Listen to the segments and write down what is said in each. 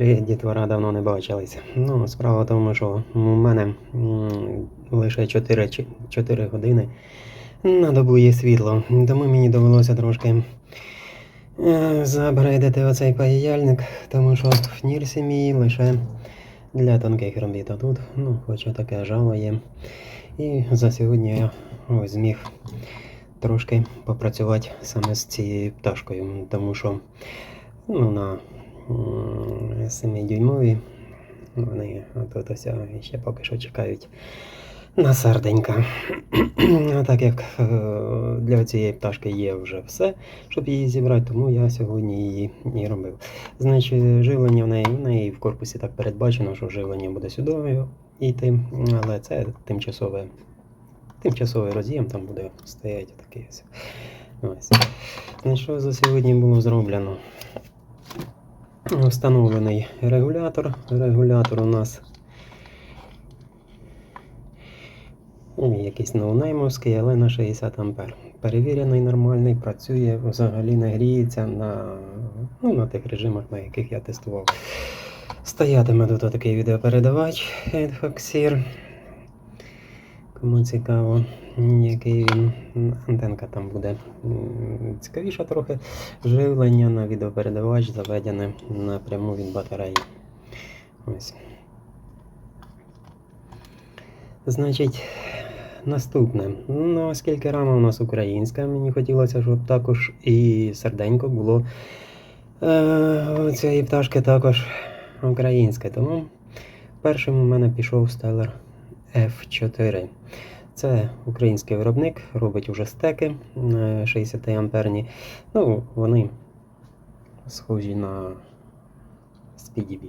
Привіт, дітвора, давно не бачилися. Ну, справа в тому, що у мене лише 4, 4 години на добу є світло, тому мені довелося трошки е, забрейдити оцей паяльник, тому що в Нірсі мій лише для тонких робіт. А тут, ну, хоч таке жало є. І за сьогодні я ось зміг трошки попрацювати саме з цією пташкою, тому що ну, на 7-дюймові вони тут ось ще поки що чекають на серденька. Так як е, для цієї пташки є вже все, щоб її зібрати, тому я сьогодні її і робив. Значить, живлення в неї, в неї в корпусі так передбачено, що живлення буде сюди йти, але це тимчасове. Тимчасовий роз'єм там буде стояти такий ось. Ось. Значить, що за сьогодні було зроблено? Встановлений регулятор. Регулятор у нас якийсь ноунеймовський, але на 60 ампер. Перевірений, нормальний, працює, взагалі не гріється на, ну, на тих режимах, на яких я тестував. Стоятиме тут такий відеопередавач Edfoxir. Кому цікаво, який він. Антенка там буде м, цікавіша трохи. Живлення на відеопередавач заведене напряму від батареї. Ось. Значить, наступне. Ну, оскільки рама у нас українська, мені хотілося, щоб також і серденько було е, цієї пташки також українське. Тому першим у мене пішов Stellar F4. Це український виробник, робить уже стеки е, 60 амперні. Ну, вони схожі на SPDB.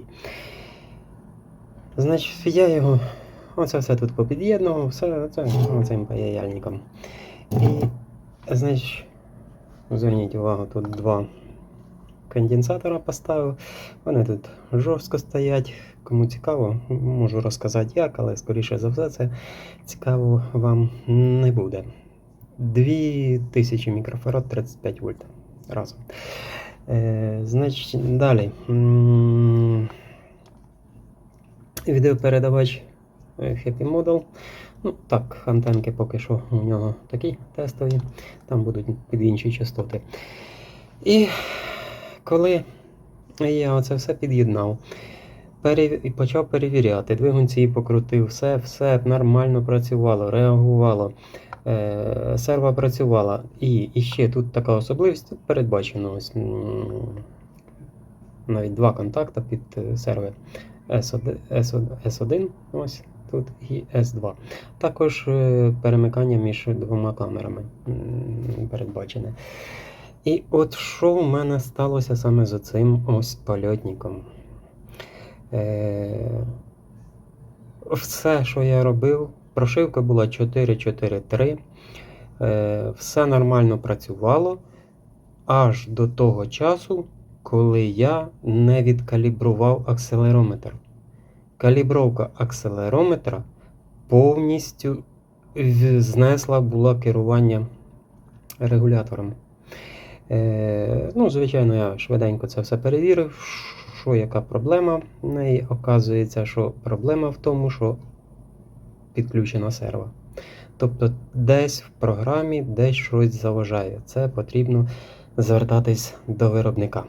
Значить, я його оце все тут попід'єднував, все це цим паяльником. І, значить, зверніть увагу, тут два конденсатора поставив. Вони тут жорстко стоять. Кому цікаво, можу розказати як, але скоріше за все це цікаво вам не буде. 2000 мікрофарад 35 вольт разом. Е, значить, далі. Відеопередавач е, Happy Model. Ну, так, антенки поки що у нього такі тестові, там будуть під інші частоти. І коли я оце все під'єднав, перев... і почав перевіряти, двигун цей покрутив, все, все нормально працювало, реагувало, е... серва працювала. І, і ще тут така особливість тут передбачено навіть два контакти під е, сервер S1, S1, S1 ось тут і S2. Також е, перемикання між двома камерами передбачене. І от що в мене сталося саме з цим ось польотником. Е, все, що я робив, прошивка була 4.4.3. Е, все нормально працювало аж до того часу, коли я не відкалібрував акселерометр. Калібровка акселерометра повністю знесла була керування регулятором. Е, ну, звичайно, я швиденько це все перевірив, що яка проблема в неї. Оказується, що проблема в тому, що підключена серва. Тобто десь в програмі десь щось заважає. Це потрібно звертатись до виробника.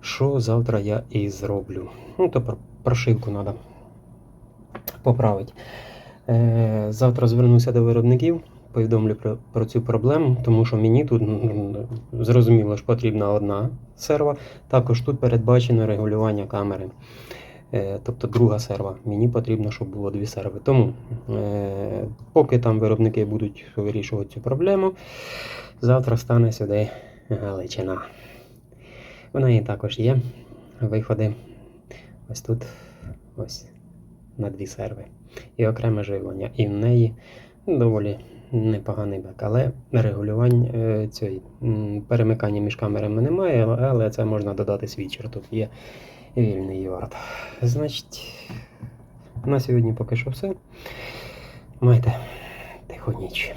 Що завтра я і зроблю. Ну, то прошивку треба поправити. Е, завтра звернуся до виробників, повідомлю про, про цю проблему, тому що мені тут зрозуміло, що потрібна одна серва. Також тут передбачено регулювання камери. Е, тобто друга серва. Мені потрібно, щоб було дві серви. Тому, е, поки там виробники будуть вирішувати цю проблему, завтра стане сюди Галичина. В неї також є виходи ось тут, ось на дві серви. І окреме живлення. І в неї доволі непоганий бек. Але регулювання е, цієї, перемикання між камерами немає, але- це можна додати свічер. Тут є вільний юард. Значить, на сьогодні поки що все. Майте тиху ніч.